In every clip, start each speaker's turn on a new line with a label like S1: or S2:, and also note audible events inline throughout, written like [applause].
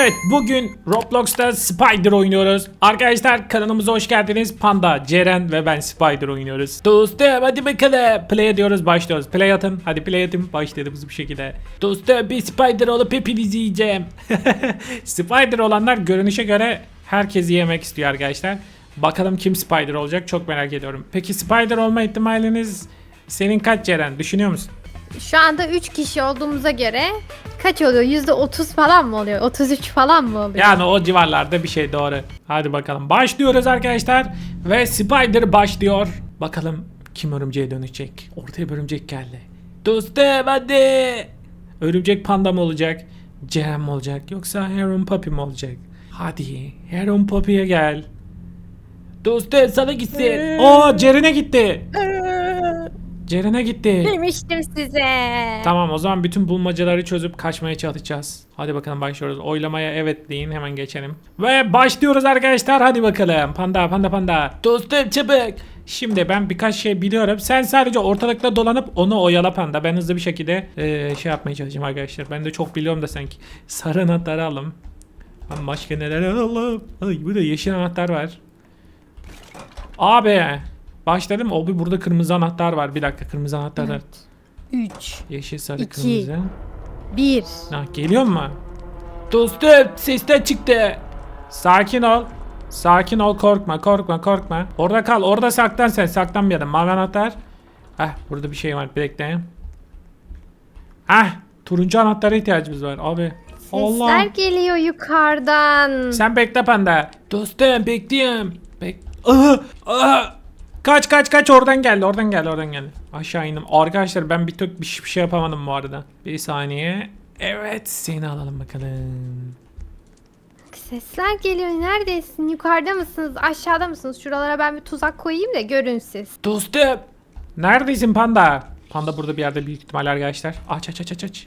S1: Evet bugün Roblox'ta Spider oynuyoruz. Arkadaşlar kanalımıza hoş geldiniz. Panda, Ceren ve ben Spider oynuyoruz. Dostum hadi bakalım. Play ediyoruz başlıyoruz. Play atın. Hadi play atın. Başladığımız bir şekilde. Dostum bir Spider olup hepinizi yiyeceğim. [laughs] Spider olanlar görünüşe göre herkesi yemek istiyor arkadaşlar. Bakalım kim Spider olacak çok merak ediyorum. Peki Spider olma ihtimaliniz senin kaç Ceren? Düşünüyor musun?
S2: Şu anda 3 kişi olduğumuza göre kaç oluyor? %30 falan mı oluyor? 33 falan mı oluyor?
S1: Yani o civarlarda bir şey doğru. Hadi bakalım. Başlıyoruz arkadaşlar. Ve Spider başlıyor. Bakalım kim örümceğe dönecek. Ortaya bir örümcek geldi. Dostum hadi. Örümcek panda mı olacak? Ceren mi olacak? Yoksa Heron Puppy mi olacak? Hadi Heron Puppy'ye gel. Dostum sana gitsin. Oo Ceren'e gitti. Ceren'e gitti.
S2: Demiştim size.
S1: Tamam o zaman bütün bulmacaları çözüp kaçmaya çalışacağız. Hadi bakalım başlıyoruz. Oylamaya evet deyin hemen geçelim. Ve başlıyoruz arkadaşlar hadi bakalım. Panda panda panda. Dostum çabuk. Şimdi ben birkaç şey biliyorum. Sen sadece ortalıkta dolanıp onu oyala panda. Ben hızlı bir şekilde eee, şey yapmaya çalışayım arkadaşlar. Ben de çok biliyorum da sanki. Sarı anahtarı alım. Ben başka neler alalım. Ay burada yeşil anahtar var. Abi. Başladım. O bir burada kırmızı anahtar var. Bir dakika kırmızı anahtar. var.
S2: 3,
S1: Yeşil sarı
S2: İki.
S1: kırmızı.
S2: 1.
S1: Ha, geliyor mu? Dostum sesten çıktı. Sakin ol. Sakin ol korkma korkma korkma. Orada kal orada saklan sen saklan bir yere. Mavi anahtar. Heh burada bir şey var bekle. Heh turuncu anahtara ihtiyacımız var abi.
S2: Sesler
S1: Allah.
S2: geliyor yukarıdan.
S1: Sen bekle panda. Dostum bekliyorum. Bek Aha, aha. Kaç kaç kaç oradan geldi oradan geldi oradan geldi. Aşağı indim. Arkadaşlar ben bir şey bir şey yapamadım bu arada. Bir saniye. Evet seni alalım bakalım.
S2: Sesler geliyor. Neredesin? Yukarıda mısınız? Aşağıda mısınız? Şuralara ben bir tuzak koyayım da görün siz.
S1: Dostum. Neredesin panda? Panda burada bir yerde büyük ihtimalle arkadaşlar. Aç aç aç aç aç.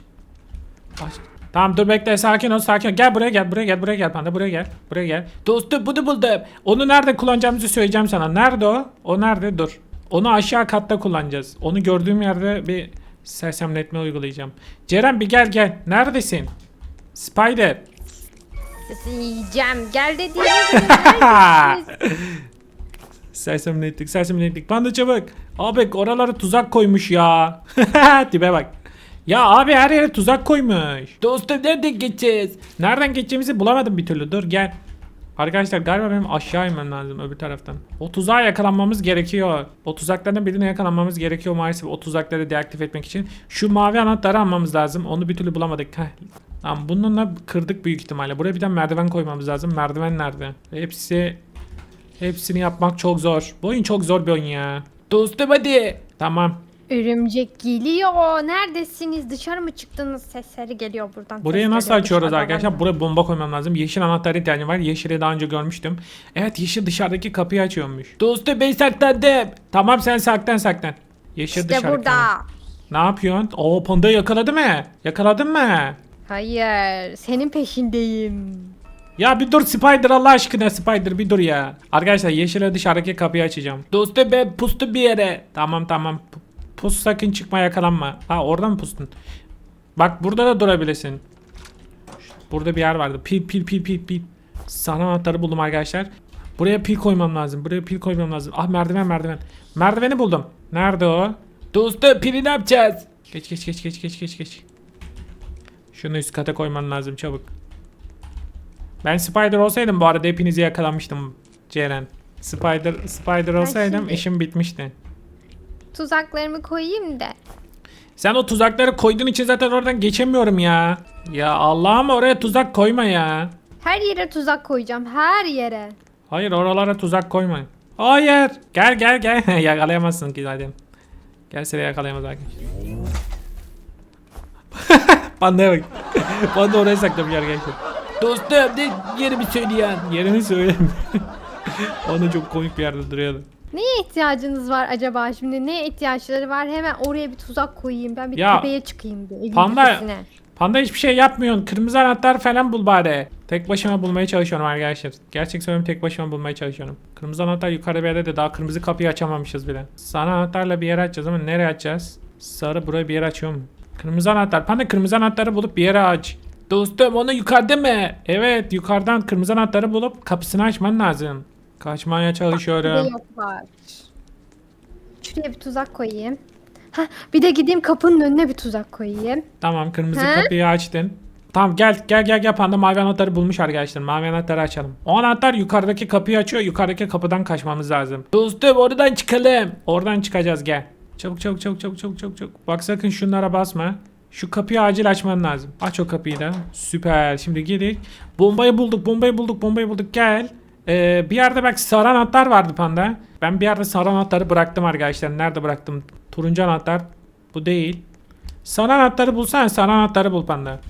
S1: Aç. Tamam dur bekle sakin ol sakin ol. Gel buraya gel buraya gel buraya gel panda buraya gel. Buraya gel. Dostum bunu buldum. Onu nerede kullanacağımızı söyleyeceğim sana. Nerede o? O nerede? Dur. Onu aşağı katta kullanacağız. Onu gördüğüm yerde bir sersemletme uygulayacağım. Ceren bir gel gel. Neredesin? Spider.
S2: Sizi yiyeceğim. Gel dediğiniz gibi [laughs] neredesiniz?
S1: Sersemlettik, sersemlettik. Panda çabuk. Abi oralara tuzak koymuş ya. [laughs] Tipe bak. Ya abi her yere tuzak koymuş. Dostum nereden geçeceğiz? Nereden geçeceğimizi bulamadım bir türlü. Dur gel. Arkadaşlar galiba benim aşağı inmem lazım öbür taraftan. O tuzağa yakalanmamız gerekiyor. O tuzaklardan birine yakalanmamız gerekiyor maalesef o tuzakları deaktif etmek için. Şu mavi anahtarı almamız lazım. Onu bir türlü bulamadık. Heh. Tamam bununla kırdık büyük ihtimalle. Buraya bir tane merdiven koymamız lazım. Merdiven nerede? Hepsi Hepsini yapmak çok zor. Bu oyun çok zor bir oyun ya. Dostum hadi. Tamam.
S2: Örümcek geliyor. Neredesiniz? Dışarı mı çıktınız? Sesleri geliyor buradan.
S1: Burayı nasıl açıyoruz
S2: dışarıdan.
S1: arkadaşlar? Buraya bomba koymam lazım. Yeşil anahtar ihtiyacım var. Yeşili daha önce görmüştüm. Evet yeşil dışarıdaki kapıyı açıyormuş. Dostum ben saklandım. Tamam sen saklan saklan. Yeşil
S2: İşte burada.
S1: Ne yapıyorsun? Oo panda yakaladı mı? Yakaladın mı?
S2: Hayır. Senin peşindeyim.
S1: Ya bir dur Spider Allah aşkına Spider bir dur ya. Arkadaşlar yeşile dışarıdaki kapıyı açacağım. Dostum ben pustum bir yere. Tamam tamam. P- Pus sakın çıkma yakalanma. Ha oradan mı pustun? Bak burada da durabilirsin. Burada bir yer vardı. Pil pil pil pil pil. Sana anahtarı buldum arkadaşlar. Buraya pil koymam lazım. Buraya pil koymam lazım. Ah merdiven merdiven. Merdiveni buldum. Nerede o? Dostum pili ne yapacağız? Geç geç geç geç geç geç geç. Şunu üst kata koymam lazım çabuk. Ben Spider olsaydım bu arada hepinizi yakalamıştım Ceren. Spider Spider olsaydım işim bitmişti.
S2: Tuzaklarımı koyayım da.
S1: Sen o tuzakları koyduğun için zaten oradan geçemiyorum ya. Ya Allah'ım oraya tuzak koyma ya.
S2: Her yere tuzak koyacağım. Her yere.
S1: Hayır oralara tuzak koyma. Hayır. Gel gel gel. [laughs] Yakalayamazsın ki zaten. Gel seni yakalayamaz arkadaşlar. [laughs] Pandaya bak. [laughs] Panda oraya saklamış arkadaşlar. Dostum ne yerimi söyleyen. Yerimi söyle. [laughs] Onu çok komik bir yerde duruyordu.
S2: Neye ihtiyacınız var acaba şimdi? Neye ihtiyaçları var? Hemen oraya bir tuzak koyayım. Ben bir
S1: Ya,
S2: tepeye çıkayım bir. evin
S1: panda-
S2: tepesine.
S1: Panda hiçbir şey yapmıyorsun. Kırmızı anahtar falan bul bari. Tek başıma bulmaya çalışıyorum arkadaşlar. Gerçek söylüyorum tek başıma bulmaya çalışıyorum. Kırmızı anahtar yukarı bir yerde de daha kırmızı kapıyı açamamışız bile. Sarı anahtarla bir yere açacağız ama nereye açacağız? Sarı buraya bir yere açıyor mu? Kırmızı anahtar. Panda kırmızı anahtarı bulup bir yere aç. Dostum onu yukarıda mı? Evet yukarıdan kırmızı anahtarı bulup kapısını açman lazım. Kaçmaya
S2: Bir de
S1: çalışıyorum.
S2: yok var. Şuraya bir tuzak koyayım. Hah, bir de gideyim kapının önüne bir tuzak koyayım.
S1: Tamam kırmızı
S2: He?
S1: kapıyı açtın. Tamam gel gel gel gel panda mavi anahtarı bulmuş arkadaşlar. Mavi anahtarı açalım. O anahtar yukarıdaki kapıyı açıyor. Yukarıdaki kapıdan kaçmamız lazım. Dostum oradan çıkalım. Oradan çıkacağız gel. Çabuk çabuk çabuk çabuk çabuk çabuk çabuk. Bak sakın şunlara basma. Şu kapıyı acil açman lazım. Aç o kapıyı da. Süper. Şimdi gidelim. Bombayı bulduk, bombayı bulduk, bombayı bulduk. Gel. Ee, bir yerde bak sarı anahtar vardı panda. Ben bir yerde sarı anahtarı bıraktım arkadaşlar. Nerede bıraktım? Turuncu anahtar. Bu değil. Sarı anahtarı bulsana. Sarı anahtarı bul panda.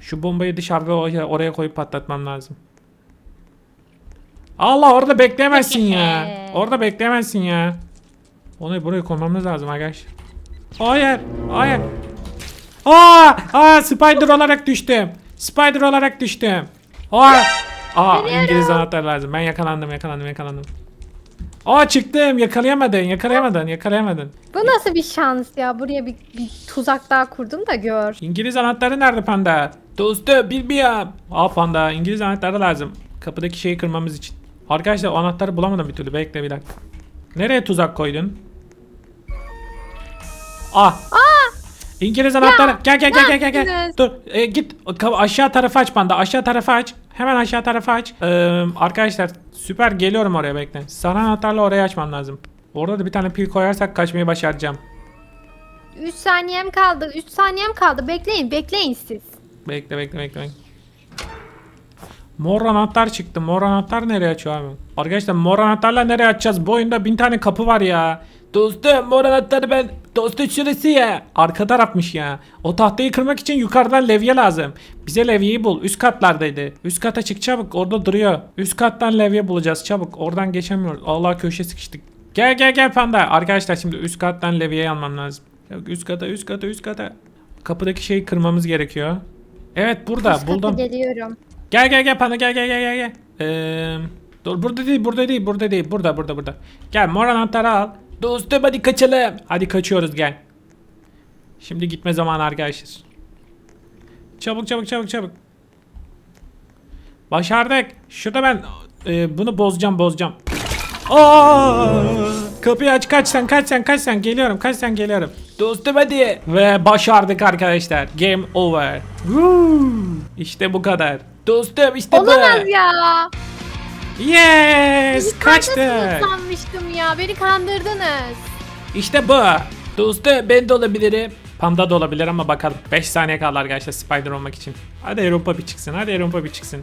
S1: Şu bombayı dışarıda oraya, oraya koyup patlatmam lazım. Allah orada bekleyemezsin ya. [laughs] Orada bekleyemezsin ya. Onu buraya koymamız lazım arkadaşlar. Hayır. Hayır. Aa, aa spider olarak düştüm. Spider olarak düştüm. Aa, aa İngiliz anahtar lazım. Ben yakalandım, yakalandım, yakalandım. Aa çıktım. Yakalayamadın, yakalayamadın, yakalayamadın.
S2: Bu nasıl bir şans ya? Buraya bir, bir tuzak daha kurdum da gör.
S1: İngiliz anahtarı nerede panda? Dostum bilmiyorum. Aa panda İngiliz anahtarı lazım. Kapıdaki şeyi kırmamız için. Arkadaşlar o anahtarı bulamadım bir türlü. Bekle bir dakika. Nereye tuzak koydun? Ah. İngiliz anahtarı. Gel gel gel gel gel gel. Dur e, git aşağı tarafı aç panda. Aşağı tarafı aç. Hemen aşağı tarafı aç. Ee, arkadaşlar süper geliyorum oraya bekle. Sarı anahtarla oraya açmam lazım. Orada da bir tane pil koyarsak kaçmayı başaracağım.
S2: 3 saniyem kaldı. 3 saniyem kaldı. Bekleyin, bekleyin siz.
S1: Bekle bekle bekle. bekle. Mor anahtar çıktı. Mor anahtar nereye açıyor abi? Arkadaşlar mor anahtarla nereye açacağız? Bu oyunda bin tane kapı var ya. Dostum mor anahtarı ben... Dostum şurası ya. Arka tarafmış ya. O tahtayı kırmak için yukarıdan levye lazım. Bize levyeyi bul. Üst katlardaydı. Üst kata çık çabuk. Orada duruyor. Üst kattan levye bulacağız çabuk. Oradan geçemiyoruz. Allah köşe sıkıştık. Gel gel gel panda. Arkadaşlar şimdi üst kattan levyeyi almam lazım. Yok, Üst kata üst kata üst kata. Kapıdaki şeyi kırmamız gerekiyor. Evet burada
S2: Üst
S1: buldum.
S2: geliyorum.
S1: Gel gel gel panda gel gel gel gel gel. Ee, dur burada değil burada değil burada değil burada burada burada. Gel mor anahtarı al. Dostum hadi kaçalım. Hadi kaçıyoruz gel. Şimdi gitme zamanı arkadaşlar. Çabuk çabuk çabuk çabuk. Başardık. Şurada ben e, bunu bozacağım bozacağım. Aa! Kapıyı aç kaç sen kaç sen kaç sen geliyorum kaç sen geliyorum. Dostum hadi. Ve başardık arkadaşlar. Game over. Woo! İşte bu kadar. Dostum işte
S2: Olamaz
S1: bu.
S2: ya.
S1: Yes kaçtı.
S2: Sanmıştım ya. Beni kandırdınız.
S1: İşte bu. Dostum ben de olabilirim. Panda da olabilir ama bakalım. 5 saniye kaldı arkadaşlar Spider olmak için. Hadi Europa bir çıksın. Hadi Europa bir çıksın.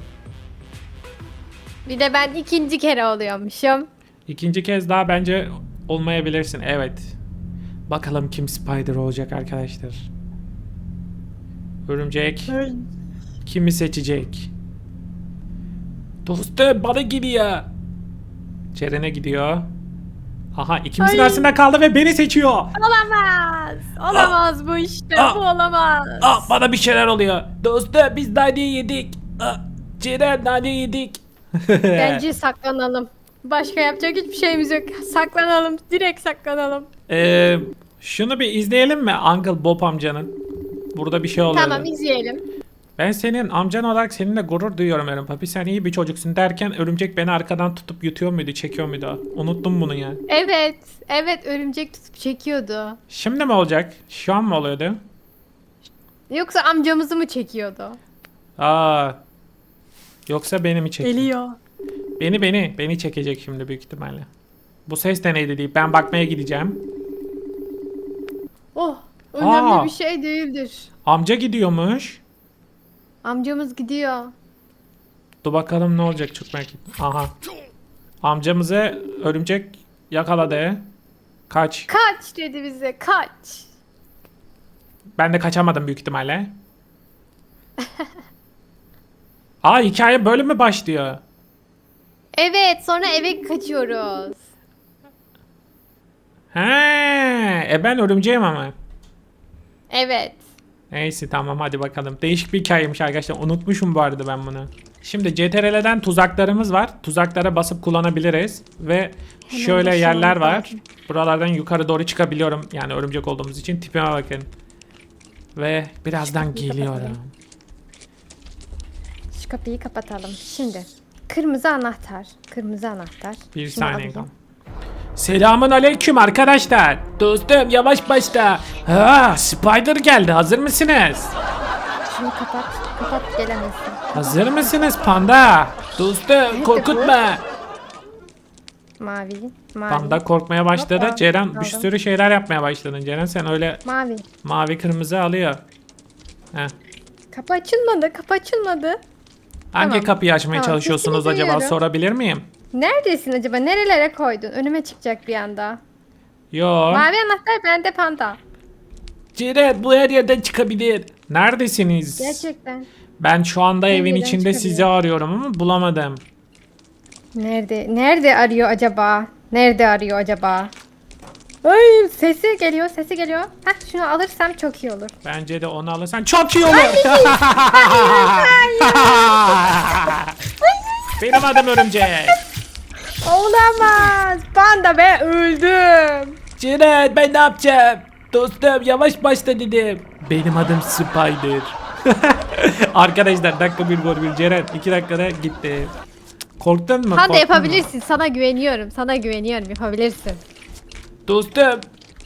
S2: Bir de ben ikinci kere oluyormuşum.
S1: İkinci kez daha bence olmayabilirsin. Evet. Bakalım kim Spider olacak arkadaşlar. Örümcek kimi seçecek? Dostum bana gidiyor. Ceren'e gidiyor. Aha ikimizin
S2: Ay.
S1: arasında kaldı ve beni seçiyor.
S2: Olamaz. Olamaz bu işte.
S1: Aa.
S2: Bu olamaz.
S1: Aa, bana bir şeyler oluyor. Dostum biz naneyi yedik. Aa, Ceren nane yedik. [laughs]
S2: Bence saklanalım. Başka yapacak hiçbir şeyimiz yok. Saklanalım. Direkt saklanalım.
S1: Ee, şunu bir izleyelim mi Uncle Bob amcanın? Burada bir şey oluyor.
S2: Tamam izleyelim.
S1: Ben senin amcan olarak seninle gurur duyuyorum Eren Papi. Sen iyi bir çocuksun derken örümcek beni arkadan tutup yutuyor muydu, çekiyor muydu? Unuttum bunu ya.
S2: Evet. Evet örümcek tutup çekiyordu.
S1: Şimdi mi olacak? Şu an mı oluyordu?
S2: Yoksa amcamızı mı çekiyordu?
S1: Aa. Yoksa beni mi çekiyor?
S2: Geliyor.
S1: Beni beni. Beni çekecek şimdi büyük ihtimalle. Bu ses de neydi deyip ben bakmaya gideceğim.
S2: Oh. Önemli
S1: Aa.
S2: bir şey değildir.
S1: Amca gidiyormuş.
S2: Amcamız gidiyor.
S1: Dur bakalım ne olacak çok ettim. Aha. Amcamızı örümcek yakaladı. Kaç.
S2: Kaç dedi bize kaç.
S1: Ben de kaçamadım büyük ihtimalle. [laughs] Aa hikaye böyle mi başlıyor?
S2: Evet sonra eve kaçıyoruz.
S1: He, e ben örümceğim ama.
S2: Evet.
S1: Neyse tamam hadi bakalım. Değişik bir hikayeymiş arkadaşlar. Unutmuşum bu arada ben bunu. Şimdi CTRL'den tuzaklarımız var. Tuzaklara basıp kullanabiliriz. Ve şöyle
S2: başlamamız
S1: yerler var.
S2: lazım.
S1: Buralardan yukarı doğru çıkabiliyorum. Yani örümcek olduğumuz için tipime bakın. Ve birazdan geliyorum.
S2: Şu kapıyı kapatalım. Şimdi kırmızı anahtar. Kırmızı anahtar.
S1: Bir
S2: Şunu
S1: saniye
S2: alayım.
S1: Selamun aleyküm arkadaşlar. Dostum yavaş başla. Ha, Spider geldi. Hazır mısınız?
S2: Şunu kapat. Kapat gelemesin.
S1: Hazır mısınız panda? Dostum korkutma.
S2: Mavi. Mavi.
S1: Panda korkmaya başladı.
S2: Hoppa,
S1: Ceren bir
S2: aldım.
S1: sürü şeyler yapmaya başladın. Ceren sen öyle
S2: Mavi.
S1: mavi kırmızı alıyor. Heh.
S2: Kapı açılmadı. Kapı açılmadı.
S1: Hangi
S2: Tamam.
S1: kapıyı açmaya
S2: Tamam,
S1: çalışıyorsunuz
S2: sesini
S1: acaba
S2: duyuyorum.
S1: sorabilir miyim?
S2: Neredesin acaba? Nerelere koydun? Önüme çıkacak bir anda.
S1: Yo.
S2: Mavi anahtar bende panda.
S1: Ceren bu her yerden çıkabilir. Neredesiniz?
S2: Gerçekten.
S1: Ben şu anda evin
S2: yerden
S1: içinde
S2: çıkabilir.
S1: sizi arıyorum ama bulamadım.
S2: Nerede? Nerede arıyor acaba? Nerede arıyor acaba? Ay sesi geliyor, sesi geliyor. Heh şunu alırsam çok iyi olur.
S1: Bence de onu alırsan çok iyi olur. [laughs] Benim adım Örümcek.
S2: Olamaz. Panda be öldüm.
S1: Ceren ben ne yapacağım? Dostum yavaş başla dedim. Benim adım Spider. [laughs] Arkadaşlar dakika bir gol bir Ceren iki dakikada gitti. Korktun mu?
S2: Panda
S1: Korktun mu?
S2: yapabilirsin. Sana güveniyorum. Sana güveniyorum. Yapabilirsin.
S1: Dostum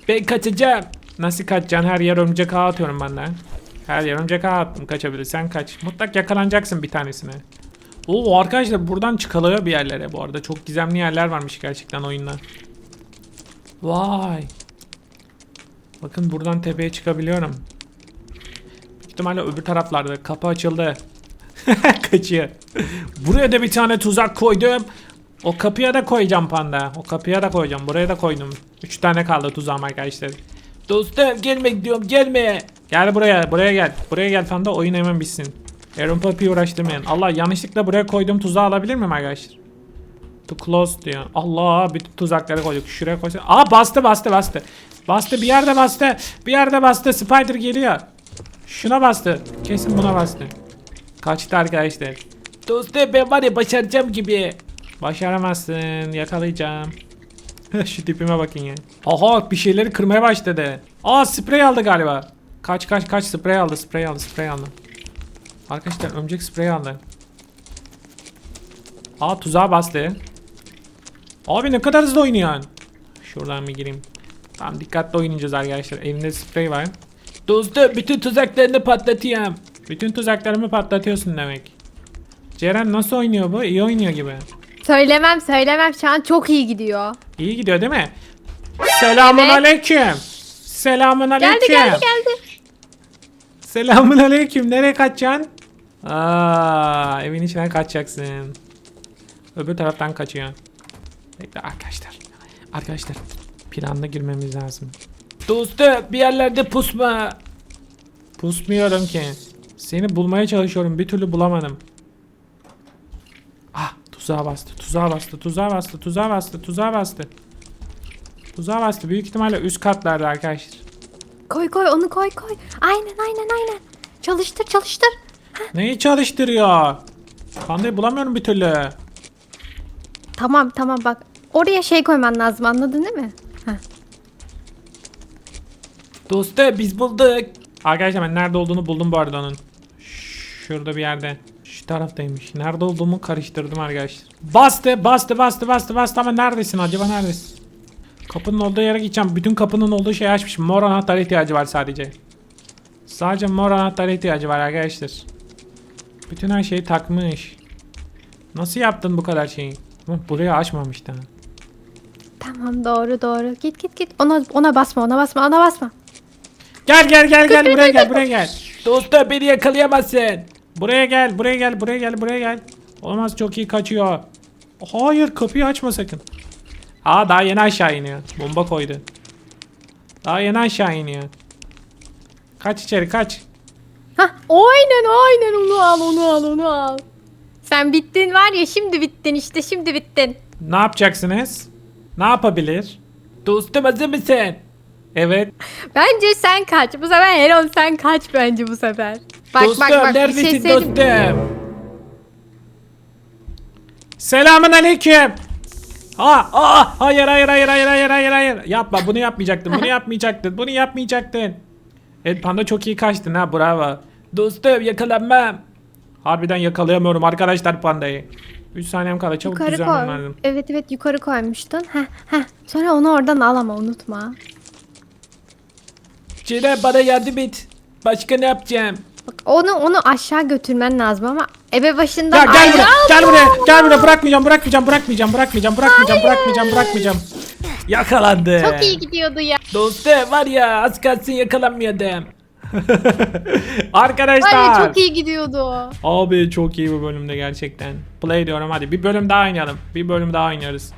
S1: ben kaçacağım. Nasıl kaçacaksın? Her yer örümcek ağı atıyorum ben de. Her yer örümcek ağı attım. Kaçabilirsen kaç. Mutlak yakalanacaksın bir tanesine. Oo arkadaşlar buradan çıkılıyor bir yerlere bu arada. Çok gizemli yerler varmış gerçekten oyunda. Vay. Bakın buradan tepeye çıkabiliyorum. Büyük öbür taraflarda. Kapı açıldı. [laughs] Kaçıyor. Buraya da bir tane tuzak koydum. O kapıya da koyacağım panda. O kapıya da koyacağım. Buraya da koydum. Üç tane kaldı tuzağım arkadaşlar. Dostum gelmek diyorum gelme. Gel buraya buraya gel. Buraya gel panda oyun hemen bitsin. Aaron Puppy'yi uğraştırmayın. Allah yanlışlıkla buraya koyduğum tuzağı alabilir miyim arkadaşlar? To close diyor. Allah bütün tuzakları koyduk. Şuraya koysa. Aa bastı bastı bastı. Bastı bir yerde bastı. Bir yerde bastı. Spider geliyor. Şuna bastı. Kesin buna bastı. Kaçtı arkadaşlar. Dostum ben var ya başaracağım gibi. Başaramazsın. Yakalayacağım. [laughs] Şu tipime bakın ya. Aha bir şeyleri kırmaya başladı. Aa sprey aldı galiba. Kaç kaç kaç sprey aldı sprey aldı sprey aldı. Arkadaşlar örümcek sprey aldı. Aa tuzağa bastı. Abi ne kadar hızlı oynuyorsun. Şuradan bir gireyim. Tamam dikkatli oynayacağız arkadaşlar. Elinde sprey var. Dostum bütün tuzaklarını patlatıyorum. Bütün tuzaklarımı patlatıyorsun demek. Ceren nasıl oynuyor bu? İyi oynuyor gibi.
S2: Söylemem söylemem. Şu an çok iyi gidiyor.
S1: İyi gidiyor değil mi? Selamun
S2: Evet.
S1: aleyküm. Selamun aleyküm.
S2: Geldi geldi geldi.
S1: Selamun aleyküm. Nereye kaçacaksın? Aa, evin içine kaçacaksın. Öbür taraftan kaçıyor. Bekle arkadaşlar. Arkadaşlar planla girmemiz lazım. Dostum bir yerlerde pusma. Pusmuyorum ki. Seni bulmaya çalışıyorum. Bir türlü bulamadım. Ah tuzağa bastı. Tuzağa bastı. Tuzağa bastı. Tuzağa bastı. Tuzağa bastı. Tuzağa bastı. Büyük ihtimalle üst katlarda arkadaşlar.
S2: Koy koy onu koy koy. Aynen aynen aynen. Çalıştır çalıştır.
S1: Neyi çalıştırıyor? Pandayı bulamıyorum bir türlü.
S2: Tamam tamam bak. Oraya şey koyman lazım anladın değil mi? Heh.
S1: Dostum biz bulduk. Arkadaşlar ben nerede olduğunu buldum bu arada onun. Şurada bir yerde. Şu taraftaymış. Nerede olduğumu karıştırdım arkadaşlar. Bastı bastı bastı bastı bastı ama neredesin acaba neredesin? Kapının olduğu yere gideceğim. Bütün kapının olduğu şeyi açmışım. Mor anahtar ihtiyacı var sadece. Sadece mor anahtar ihtiyacı var arkadaşlar. Bütün her şeyi takmış. Nasıl yaptın bu kadar şeyi? Açmamıştı. ha.
S2: Tamam doğru doğru. Git git git. Ona ona basma ona basma ona basma.
S1: Gel gel gel gel buraya gel buraya gel. Dostum beni yakalayamazsın. Buraya gel buraya gel buraya gel buraya gel. Olmaz çok iyi kaçıyor. Hayır kapıyı açma sakın. Aa daha yeni aşağı iniyor. Bomba koydu. Daha yeni aşağı iniyor. Kaç içeri kaç.
S2: Hah aynen aynen onu al onu al onu al. Sen bittin var ya şimdi bittin işte şimdi bittin.
S1: Ne yapacaksınız? Ne yapabilir? Dostum hazır mısın? Evet.
S2: Bence sen kaç. Bu sefer Heron sen kaç bence bu sefer. Bak
S1: dostum
S2: bak bak bir
S1: neredesin
S2: şey söyleyeyim.
S1: dostum? Selamun aleyküm. Aa, aa, hayır hayır hayır hayır hayır hayır hayır. Yapma bunu yapmayacaktın. Bunu yapmayacaktın. Bunu yapmayacaktın. Evet panda çok iyi kaçtın ha bravo. Dostum yakalanmam. Harbiden yakalayamıyorum arkadaşlar pandayı. 3 saniyem kaldı çabuk
S2: Yukarı
S1: düzelmem
S2: koy.
S1: lazım.
S2: Evet evet yukarı koymuştun. Heh heh. Sonra onu oradan al ama unutma.
S1: Ceren bana yardım et. Başka ne yapacağım?
S2: Bak onu onu aşağı götürmen lazım ama ebe başından
S1: Ya gel
S2: ayrı
S1: buraya, gel buraya, gel buraya. Bırakmayacağım, bırakmayacağım, bırakmayacağım, bırakmayacağım, bırakmayacağım, bırakmayacağım, bırakmayacağım. Yakalandı.
S2: Çok iyi gidiyordu ya.
S1: Dostum var ya az kalsın yakalanmıyordum. [laughs] Arkadaşlar.
S2: ya çok iyi gidiyordu.
S1: Abi çok iyi bu bölümde gerçekten. Play diyorum hadi bir bölüm daha oynayalım. Bir bölüm daha oynarız.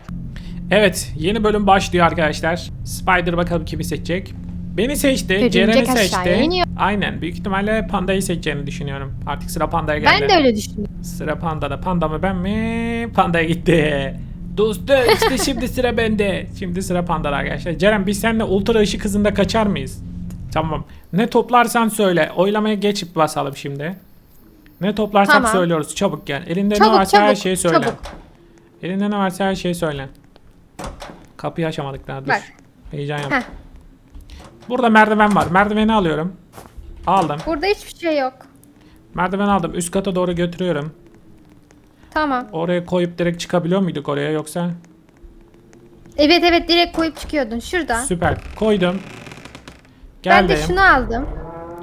S1: Evet yeni bölüm başlıyor arkadaşlar. Spider bakalım kimi seçecek. Beni seçti, Ceren'i seçti.
S2: iniyor.
S1: Aynen büyük ihtimalle Panda'yı seçeceğini düşünüyorum. Artık sıra Panda'ya geldi.
S2: Ben de öyle düşündüm.
S1: Sıra Panda'da. Panda mı ben mi? Panda'ya gitti. Dostum işte şimdi sıra bende. Şimdi sıra Panda'da arkadaşlar. Ceren biz seninle ultra ışık hızında kaçar mıyız? Tamam. Ne toplarsan söyle. Oylamaya geçip basalım şimdi. Ne toplarsak
S2: Tamam.
S1: söylüyoruz. Çabuk gel. Elinde ne
S2: Çabuk,
S1: varsa her
S2: çabuk,
S1: şeyi söyle.
S2: çabuk.
S1: Elinde ne varsa her şeyi söyle. Kapıyı açamadık daha dur.
S2: Bak.
S1: Heyecan yap.
S2: Heh.
S1: Burada merdiven var. Merdiveni alıyorum. Aldım.
S2: Burada hiçbir şey yok.
S1: Merdiven aldım. Üst kata doğru götürüyorum.
S2: Tamam.
S1: Oraya koyup direkt çıkabiliyor muyduk oraya yoksa?
S2: Evet evet direkt koyup çıkıyordun şurada.
S1: Süper. Koydum.
S2: Ben
S1: Geldim.
S2: de şunu aldım.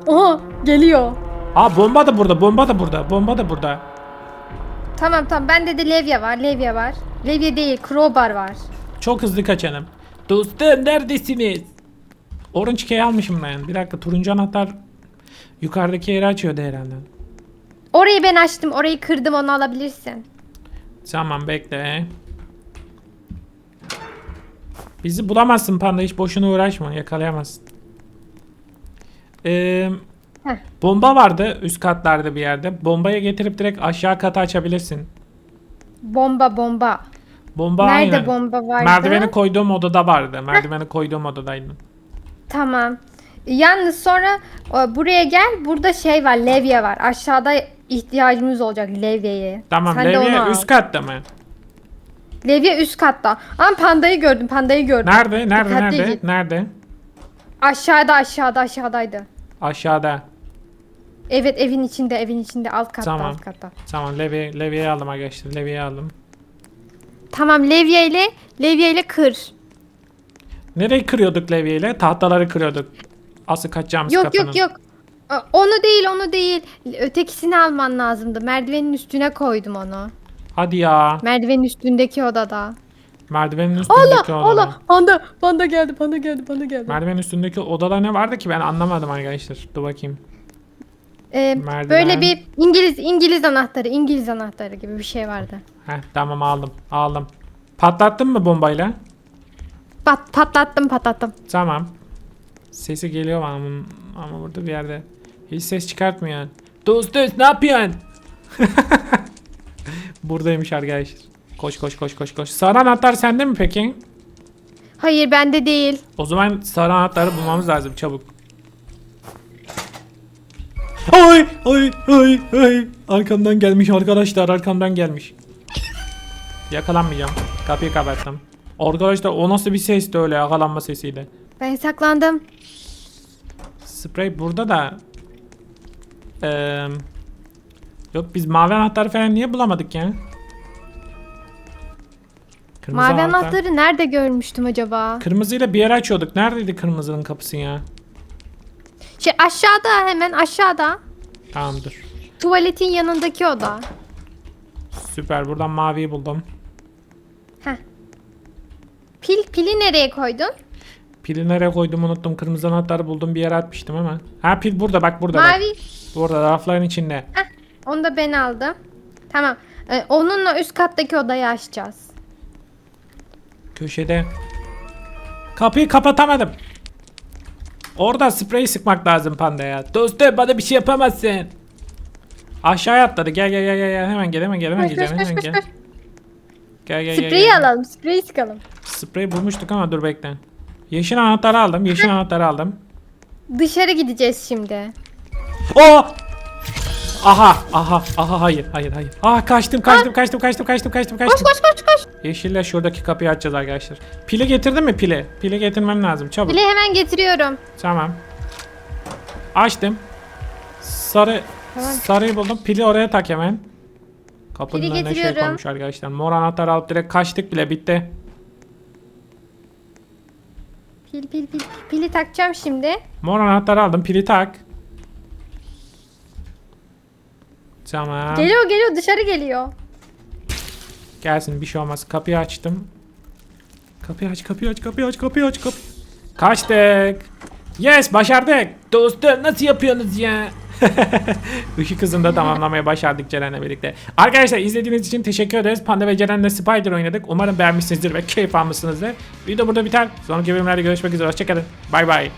S2: Oha geliyor.
S1: Aa bomba da burada. Bomba da burada. Bomba da burada.
S2: Tamam tamam bende de levye var levye var. Levye değil crowbar var.
S1: Çok hızlı kaçanım. Dostum neredesiniz? Orange key almışım ben. Bir dakika turuncu anahtar yukarıdaki yeri açıyordu herhalde.
S2: Orayı ben açtım orayı kırdım onu alabilirsin.
S1: Tamam bekle. Bizi bulamazsın panda hiç boşuna uğraşma yakalayamazsın. Ee,
S2: Heh.
S1: bomba vardı üst katlarda bir yerde. Bombaya getirip direkt aşağı kata açabilirsin.
S2: Bomba bomba.
S1: Bomba
S2: Nerede
S1: aynen.
S2: bomba vardı?
S1: Merdiveni koyduğum odada vardı. Merdiveni koyduğum odadaydı.
S2: Tamam. Yalnız sonra buraya gel. Burada şey var, levye var. Aşağıda ihtiyacımız olacak levyeye.
S1: Tamam
S2: Sen de onu
S1: levye
S2: al.
S1: üst katta mı?
S2: Levye üst katta. Ama pandayı gördüm, pandayı gördüm.
S1: Nerede? Nerede?
S2: Dikkatli
S1: nerede?
S2: git.
S1: Nerede?
S2: Aşağıda, aşağıda, aşağıdaydı.
S1: Aşağıda.
S2: Evet, evin içinde, evin içinde, alt katta,
S1: Tamam.
S2: alt katta.
S1: Tamam levye, levyeyi aldım arkadaşlar. Levyeyi aldım.
S2: Tamam, levyeyle, levyeyle kır.
S1: Nereyi kırıyorduk levyeyle? Tahtaları kırıyorduk. Asıl kaçacağımız
S2: Yok
S1: kapının.
S2: yok yok. Aa, Onu değil, onu değil. Ötekisini alman lazımdı. Merdivenin üstüne koydum onu.
S1: Hadi ya.
S2: Merdivenin üstündeki odada.
S1: Merdivenin üstündeki
S2: Allah
S1: odada.
S2: Allah panda panda geldi panda geldi panda geldi.
S1: Merdivenin üstündeki odada ne vardı ki ben anlamadım arkadaşlar. Dur bakayım.
S2: Ee,
S1: Merdiven.
S2: böyle bir İngiliz İngiliz anahtarı İngiliz anahtarı gibi bir şey vardı.
S1: Heh tamam aldım. Aldım. Patlattın mı bombayla?
S2: Pat, patlattım patlattım.
S1: Tamam. Sesi geliyor ama, ama burada bir yerde. Hiç ses çıkartmıyor. Dostuz ne yapıyorsun? [laughs] Buradaymış arkadaşlar. Koş koş koş koş koş. Sarı anahtar sende mi peki?
S2: Hayır bende değil.
S1: O zaman sarı anahtarı bulmamız lazım çabuk. Ay ay ay ay. Arkamdan gelmiş arkadaşlar arkamdan gelmiş. Yakalanmayacağım. Kapıyı kapattım. Arkadaşlar o nasıl bir sesti öyle yakalanma sesiyle.
S2: Ben saklandım.
S1: Sprey burada da Eee Yok biz mavi anahtarı falan niye bulamadık ya? Kırmızı
S2: Mavi
S1: anahtar.
S2: anahtarı nerede görmüştüm acaba?
S1: Kırmızıyla bir yere açıyorduk. Neredeydi kırmızının kapısı ya?
S2: Şey aşağıda hemen aşağıda.
S1: Tamam dur.
S2: Tuvaletin yanındaki oda.
S1: Süper. Buradan maviyi buldum.
S2: Heh. Pil pili nereye koydun?
S1: Pili nereye koydum unuttum. Kırmızı anahtarı buldum bir yere atmıştım ama. Ha pil burada bak burada bak.
S2: Mavi.
S1: Burada rafların içinde.
S2: Heh, onu da ben aldım. Tamam. Ee, onunla üst kattaki odayı açacağız.
S1: Köşede. Kapıyı kapatamadım. Orada sprey sıkmak lazım pandaya. Dostum bana bir şey yapamazsın. Aşağıya atladı. Gel gel gel gel. Hemen gel hemen gel hemen gel. Hemen gel. Gel gel gel.
S2: Spreyi
S1: gel.
S2: alalım. Spreyi sıkalım.
S1: Sprey bulmuştuk ama dur bekle. Yeşil anahtarı aldım. Yeşil anahtarı aldım.
S2: Dışarı gideceğiz şimdi.
S1: O! Aha, aha, aha hayır, hayır, hayır. Ah kaçtım, kaçtım, kaçtım, kaçtım, kaçtım, kaçtım,
S2: Koş
S1: kaçtım.
S2: koş koş koş.
S1: Yeşille şuradaki kapıyı açacağız arkadaşlar. Pili getirdin mi pili? Pili getirmem lazım çabuk.
S2: Bile hemen getiriyorum.
S1: Tamam. Açtım. Sarı
S2: Tamam.
S1: Sarıyı buldum. Pili oraya tak hemen. Kapının
S2: Pili
S1: önüne şey
S2: getiriyorum.
S1: koymuş arkadaşlar. Mor anahtarı alıp direkt kaçtık bile bitti.
S2: Pil pil pil. Pili takacağım şimdi.
S1: Mor anahtarı aldım. Pili tak. Tamam.
S2: Geliyor geliyor dışarı geliyor.
S1: Gelsin bir şey olmaz. Kapıyı açtım. Kapıyı aç, kapıyı aç, kapıyı aç, kapıyı aç, kapıyı. Kaçtık. Yes, başardık. Dostum nasıl yapıyorsunuz ya? [laughs] Işık hızında tamamlamaya başardık Ceren'le birlikte. Arkadaşlar izlediğiniz için teşekkür ederiz. Panda ve Ceren'le Spider oynadık. Umarım beğenmişsinizdir ve keyif almışsınızdır. Video burada biter. Sonraki bölümlerde görüşmek üzere. Hoşçakalın. Bay bay.